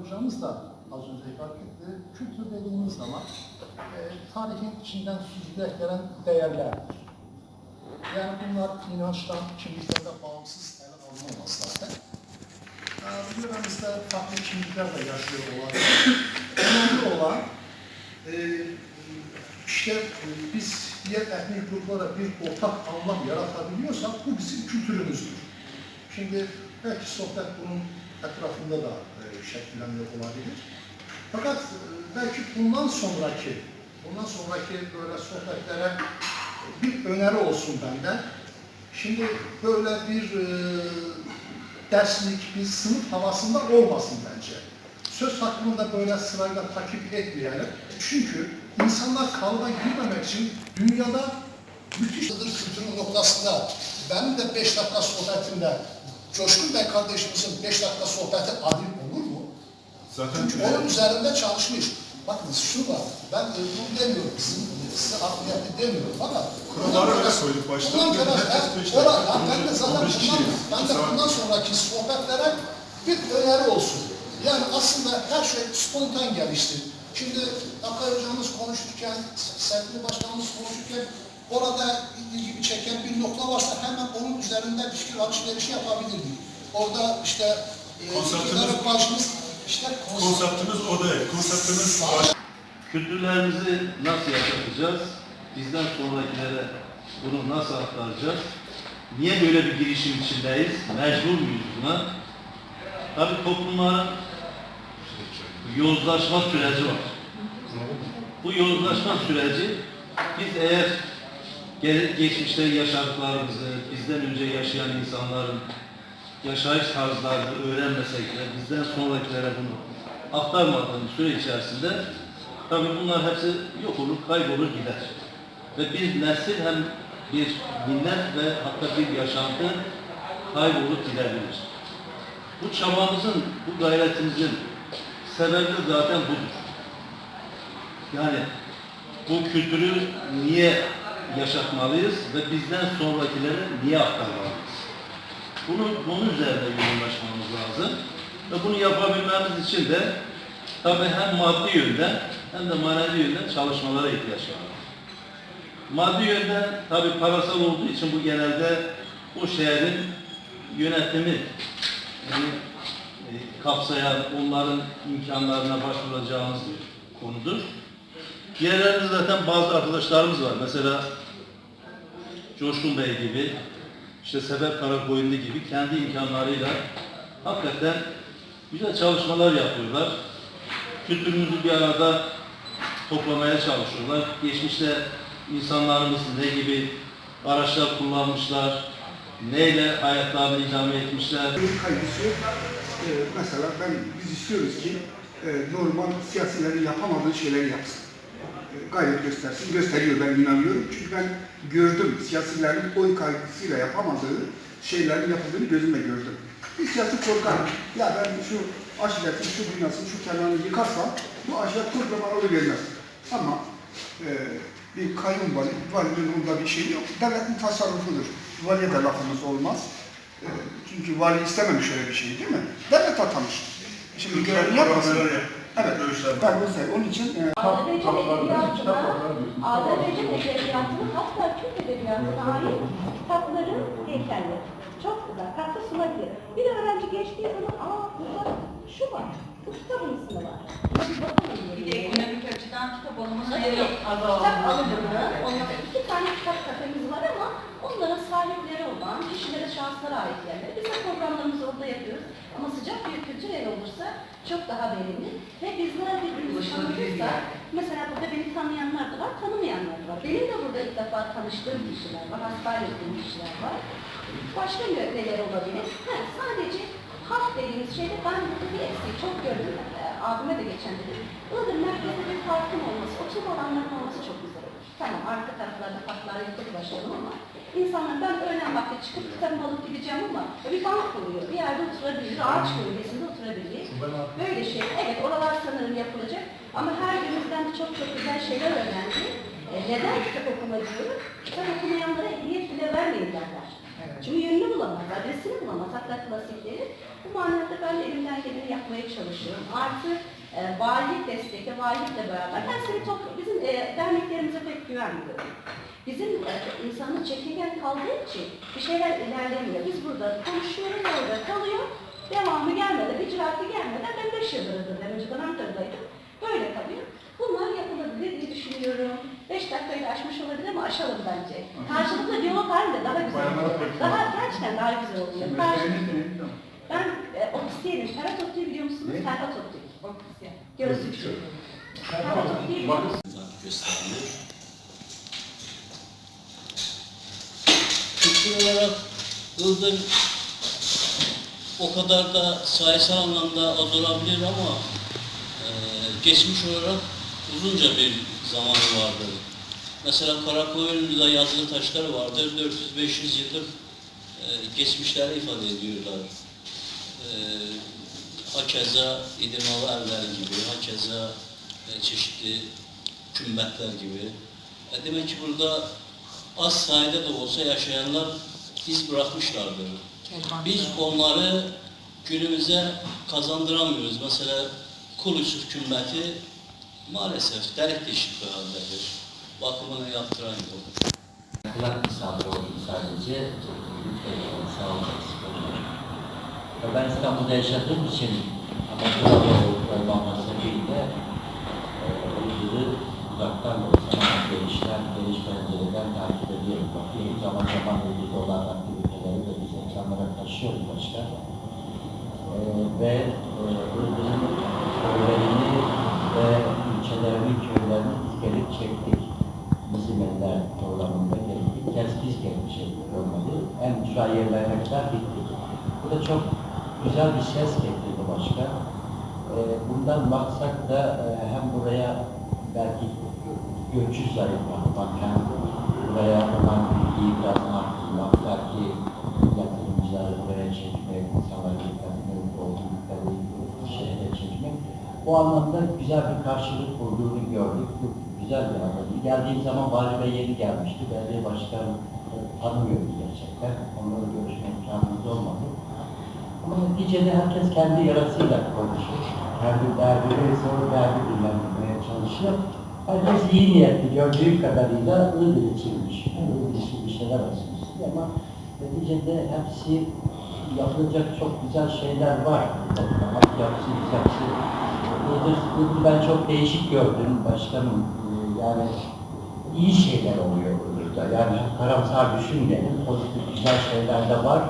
Hocamız da az önce ifade etti. Kültür dediğimiz zaman e, tarihin içinden süzülerek gelen değerlerdir. Yani bunlar inançtan, kimliklerden bağımsız ele alınamaz zaten. E, Yöremizde farklı kimlikler de yaşıyor olabilir. Önemli olan e, işte e, biz diğer etnik gruplara bir ortak anlam yaratabiliyorsak bu bizim kültürümüzdür. Şimdi belki sohbet bunun etrafında da e, şekilleniyor olabilir. Fakat e, belki bundan sonraki, bundan sonraki böyle sohbetlere e, bir öneri olsun benden. Şimdi böyle bir e, derslik, bir sınıf havasında olmasın bence. Söz hakkını da böyle sırayla takip etmeyelim. Çünkü insanlar kalıba girmemek için dünyada müthiş kültürün noktasında benim de beş dakika sohbetimde Coşkun Bey kardeşimizin beş dakika sohbeti adil? Zaten onun üzerinde çalışmış. Bakın şu var, ben bunu demiyorum, sizin, size akliyetli demiyorum ama Kuralları öyle koyduk başta. Bundan kadar ben, dakika. ben, de zaten 15 kişi. bundan, ben de bundan sonraki sohbetlere bir öneri olsun. Yani aslında her şey spontan gelişti. Şimdi Akay hocamız konuşurken, sevgili başkanımız konuşurken orada ilgimi çeken bir nokta varsa hemen onun üzerinde fikir alışverişi yapabilirdik. Orada işte e, fikirlere başımız işte konsept- Konseptimiz o değil. Konseptimiz Kültürlerimizi nasıl yaşatacağız? Bizden sonrakilere bunu nasıl aktaracağız? Niye böyle bir girişim içindeyiz? Mecbur muyuz buna? Tabii toplumların yozlaşma süreci var. Bu yozlaşma süreci biz eğer ge- geçmişte yaşadıklarımızı, bizden önce yaşayan insanların yaşayış tarzlarını öğrenmesek de bizden sonrakilere bunu aktarmadığımız süre içerisinde tabii bunlar hepsi yok olur, kaybolur gider. Ve bir nesil hem bir millet ve hatta bir yaşantı kaybolup gidebilir. Bu çabamızın, bu gayretimizin sebebi zaten budur. Yani bu kültürü niye yaşatmalıyız ve bizden sonrakilere niye aktarmalıyız? Bunu, bunun üzerinde yoğunlaşmamız lazım. Ve bunu yapabilmemiz için de tabii hem maddi yönden hem de manevi yönden çalışmalara ihtiyaç var. Maddi yönden tabii parasal olduğu için bu genelde o şehrin yönetimi yani, e, kapsayan onların imkanlarına başvuracağımız bir konudur. Diğerlerinde zaten bazı arkadaşlarımız var. Mesela Coşkun Bey gibi, işte Sebep Karakoyunlu gibi kendi imkanlarıyla hakikaten güzel çalışmalar yapıyorlar. Kültürümüzü bir arada toplamaya çalışıyorlar. Geçmişte insanlarımız ne gibi araçlar kullanmışlar, neyle hayatlarını idame etmişler. Bir kaygısı. Ee, mesela ben biz istiyoruz ki e, normal siyasilerin yapamadığı şeyleri yapsın. Gayret göstersin. Gösteriyor ben inanıyorum. Çünkü ben gördüm siyasilerin oy kaygısıyla yapamadığı şeylerin yapıldığını gözümle gördüm. Bir siyasi korkar. Ya ben şu aşiretin, şu binasını, şu kenarını yıkarsam bu aşiret kocaman olur vermez. Ama e, bir kayyum vali, valinin onda bir şey yok. Devletin tasarrufudur. Valiye de lafımız olmaz. E, çünkü vali istememiş öyle bir şey değil mi? Devlet atamış. Şimdi görevini yapmasın. Evet. Ben bu sefer onun için e, Azerbaycan edebiyatına, Azerbaycan edebiyatına hatta Türk edebiyatına ait kitapların heykelleri. Çok güzel, katkı sunabilir. Bir öğrenci geçtiği zaman, aa burada şu var, bu kitabın ismi var. Hadi bakalım Bir de ekonomik açıdan kitap alımına Evet, yok. kitap alımını, onların iki tane kitap kafemiz var ama onların sahipleri olan kişilere, şahıslara ait yerler. Biz de programlarımızı orada yapıyoruz. Ama sıcak bir kültür evi olursa çok daha verimli. Ve bizler birbirimizi tanıtırsak, mesela burada beni tanıyanlar da var, tanımayanlar da var. Benim de burada ilk defa tanıştığım kişiler var, hasbihal ettiğim kişiler var. Başka neler olabilir? Ha, sadece halk dediğimiz şeyde ben burada bir eksiği çok gördüm. Ee, abime de geçen dedim. Iğdır merkezde bir parkın olması, oturma alanlarının olması çok güzel olur. Tamam arka taraflarda parklar yapıp başlayalım ama insanlar ben öğlen vakti çıkıp kitabımı alıp gideceğim ama bir bank koyuyor, bir yerde oturabilir, ağaç gölgesinde oturabilir. Böyle şey, evet oralar sanırım yapılacak ama her birimizden de çok çok güzel şeyler öğrendi. E, neden kitap okuma diyorum? Kitap okumayanlara ehliyet bile vermeyin derler. Çünkü yönünü bulamaz, adresini bulamaz. Hatta klasikleri. Bu manada ben de elimden geleni yapmaya çalışıyorum. Artı e, valilik destekle, valilikle beraber sene toplu, bizim e, derneklerimize pek güvenmiyorum. Bizim e, insanın çekingen kaldığı için bir şeyler ilerlemiyor. Biz burada konuşuyoruz, orada kalıyor. Devamı gelmeden, icraatı gelmeden ben 5 yıldır ben önceden Ankara'daydım. Böyle kalıyor. Bunlar yapılabilir diye düşünüyorum. 5 dakikayı aşmış olabilir ama aşalım bence. Karşılıklı diyalog halinde daha güzel oluyor. Daha gerçekten daha güzel oluyor. Karşı- ben e, optisyenim. Ferhat Optik'i biliyor musunuz? Ferhat Optik. Optisyen. Gözlükçü. Ferhat Optik'i biliyor musunuz? gösteriliyor. Kültür olarak Iğdır o kadar da sayısal anlamda az olabilir ama e, geçmiş olarak uzunca bir zamanı vardır. Mesela Karakoyunlu'da yazılı taşları vardır. 400-500 yıllık e, geçmişleri ifade ediyorlar. E, hakeza İdirmalı evler gibi, hakeza e, çeşitli kümbetler gibi. E, demek ki burada az sayıda da olsa yaşayanlar iz bırakmışlardır. Biz onları günümüze kazandıramıyoruz. Mesela Kul Yusuf kümbeti maalesef delik deşik bir haldedir. Bakımını yaptıran yok. Kulak misafir oldum sadece. Sağ olun. Ben İstanbul'da yaşadığım için ama burada olmam sebebiyle e, Iğdır'ı uzaktan da olsa genişten, geniş pencereden takip ediyorum. Bakıyorum zaman zaman de biz ekranlara taşıyoruz başka. E, ve e, Iğdır'ın köylerini ve ilçelerini, köylerini gelip çektik bizim eller programında gelip bir kez biz gelmişiz olmadı. En güzel yerlerine kadar gittik. Bu da çok güzel bir ses getirdi başka. Ee, bundan maksat da e, hem buraya belki göçü zayıflatmak hem buraya olan bilgiyi biraz arttırmak, belki buraya çekmek, insanları dikkatini oldukları şehre çekmek. Bu anlamda güzel bir karşılık bulduğunu gördük. Bu güzel bir anlamda. Geldiğim zaman Vali Bey yeni gelmişti. Belediye Başkanı tanımıyordu gerçekten. Onlarla görüşme imkanımız olmadı. Ama neticede herkes kendi yarasıyla konuşuyor. Kendi derdini, sonra derdi dinlenmeye çalışıyor. Herkes iyi niyetli gördüğüm kadarıyla Iğdır içinmiş. Iğdır için bir şeyler olsun ama neticede hepsi yapılacak çok güzel şeyler var. Altyapısı, güzelsi. Iğdır, Iğdır ben çok değişik gördüm başkanım. Ee, Yani iyi şeyler oluyor Iğdır'da. Yani karamsar düşünmeyelim. Pozitif güzel şeyler de var.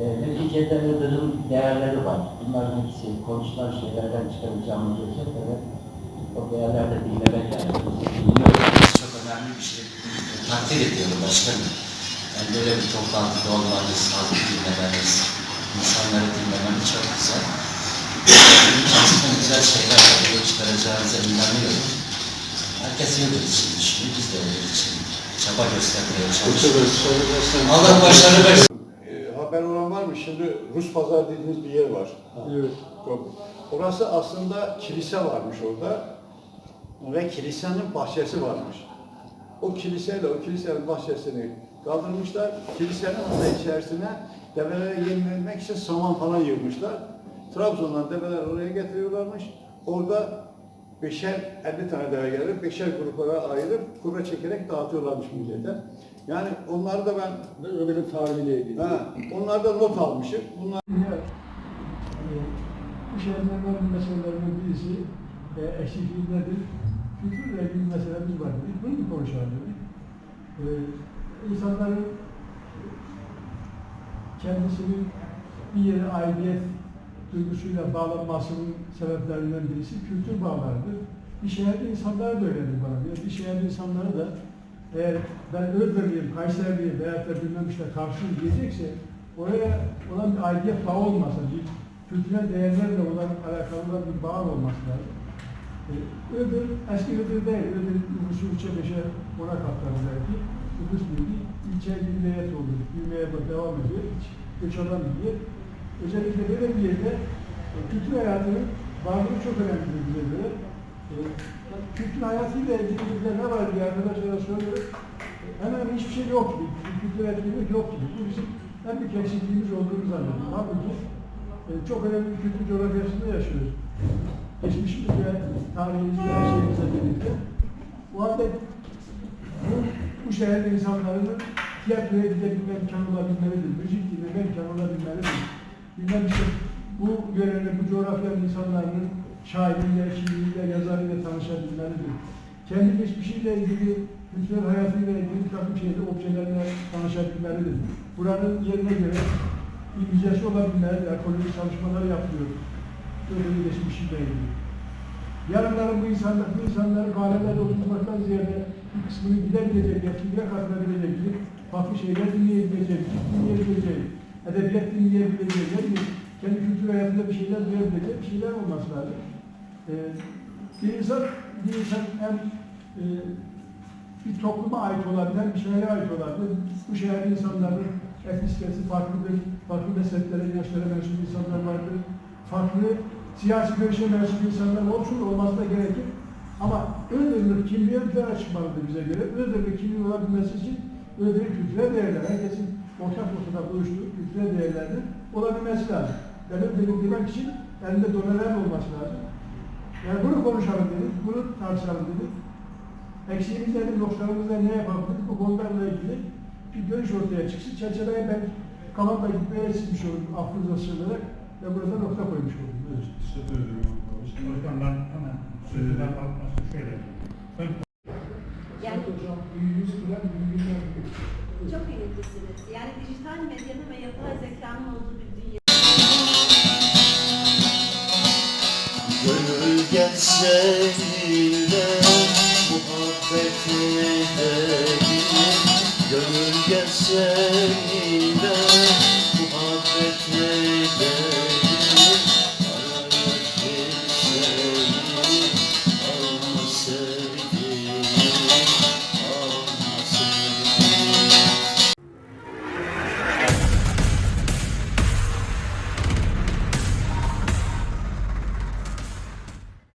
E, neticede Iğdır'ın değerleri var. Bunların ikisi konuşulan şeylerden çıkaracağımız özet ve o değerler de dinlemek lazım. Çok önemli bir şey. Takdir ediyorum başkanım. Yani böyle bir toplantıda olmanız, halkı dinlemeniz, insanları dinlemeniz çok güzel. Gerçekten güzel şeyler ortaya çıkaracağınıza inanıyorum. Herkes Iğdır için düşünüyor, biz de Iğdır için çaba göstermeye çalışıyoruz. Allah başarı versin. E, haber olan var mı? Şimdi Rus pazar dediğiniz bir yer var. Evet. Orası aslında kilise varmış orada ve kilisenin bahçesi varmış. O kiliseyle o kilisenin bahçesini kaldırmışlar. Kilisenin orada içerisine develere yem vermek için saman falan yığmışlar. Trabzon'dan develer oraya getiriyorlarmış. Orada beşer, 50 tane deve gelir, beşer gruplara ayırıp kura çekerek dağıtıyorlarmış millete. Yani onları da ben Öbürün tarihiyle ilgili. Ha, onlardan not almışım. Bunlar Ya, e, bu şehirlerin meselelerinden birisi e, eksikliği nedir? Kültürle ilgili meselemiz var. Biz bunu konuşalım dedik. E, insanların kendisinin bir yere aidiyet duygusuyla bağlanmasının sebeplerinden birisi kültür bağlarıdır. Bir şehirde insanlara da öyledir bana. göre. Bir şehirde insanlara da eğer ben Iğdırlıyım, Kayserliyim veya da bilmem işte karşıyım diyecekse oraya olan bir aidiyet bağı olmasa, bir kültürel değerlerle olan alakalı olan bir bağ olması lazım. Ee, Iğdır, eski Iğdır değil, Iğdır nüfusu üçe beşe ona katladı belki. Nüfus bilgi, ilçe heyet oldu, büyümeye bak- devam ediyor, hiç göç yer. Özellikle böyle bir yerde e, kültür hayatının varlığı çok önemlidir bize göre. E, kültür hayatıyla ilgili bizde ne var diye arkadaşlara soruyoruz. Hemen hiçbir şey yok gibi, kültür etkinlik yok gibi. Bu bizim en büyük eksikliğimiz olduğunu zannediyorum. Halbuki e, çok önemli bir kültür coğrafyasında yaşıyoruz. Geçmişimiz ve tarihimiz ve her şeyimizle birlikte. Bu halde bu şehrin insanlarının tiyatroya gidebilme imkanı olabilmelidir, müzik dinleme imkanı olabilmelidir. Bilmem işte bu yörenin, bu coğrafyanın insanlarının şairiyle, şiiriyle, yazarıyla tanışabilmelidir. Kendi geçmişiyle ilgili, kültürel hayatıyla ilgili takım şeyleri, objelerle tanışabilmelidir. Buranın yerine göre bir müzesi olabilmelidir, arkeolojik çalışmalar yapıyor. Böyle bir geçmişiyle ilgili. Yarınların bu insanlar, bu insanları kalelerle oturtmaktan ziyade bir kısmını gidebilecek, etkinliğe katılabilecek, farklı şeyler dinleyebilecek, dinleyebilecek, edebiyat dinleyebilecek, ne bileyim, kendi kültür hayatında bir şeyler duyabilecek bir şeyler olması lazım. Ee, bir insan, bir insan hem e, bir topluma ait olabilen bir şehre ait olabilir. Bu şehrin insanların etnisitesi farklıdır, farklı mesleklere, yaşlara mensup insanlar vardır, farklı siyasi görüşe mensup insanlar olsun olmaz da gerekir. Ama Iğdırlık kimliğe bir çıkmalıdır bize göre. Iğdırlık kimliği olabilmesi için Iğdır'ın kültürel değerler, herkesin ortak noktada buluştuğu kültürel değerlerin olabilmesi lazım. Ben Iğdırlık demek için elinde doneler olması lazım. Yani bunu konuşalım dedik, bunu tartışalım dedik. Eksiğimiz nedir, noktalarımızda ne yapabiliriz bu konularla ilgili bir görüş ortaya çıksın. Çerçeveye ben kafamda gitmeye çizmiş oldum affınıza sığınarak ve burada nokta koymuş oldum. Evet. Teşekkür ederim. Hocam ben hemen sözüden Ben Yani çok kıymetlisiniz. Yani dijital medyanın ve yapay zekanın olduğu bir dünya. Gönül gel seninle muhabbet edelim Gönül gel seninle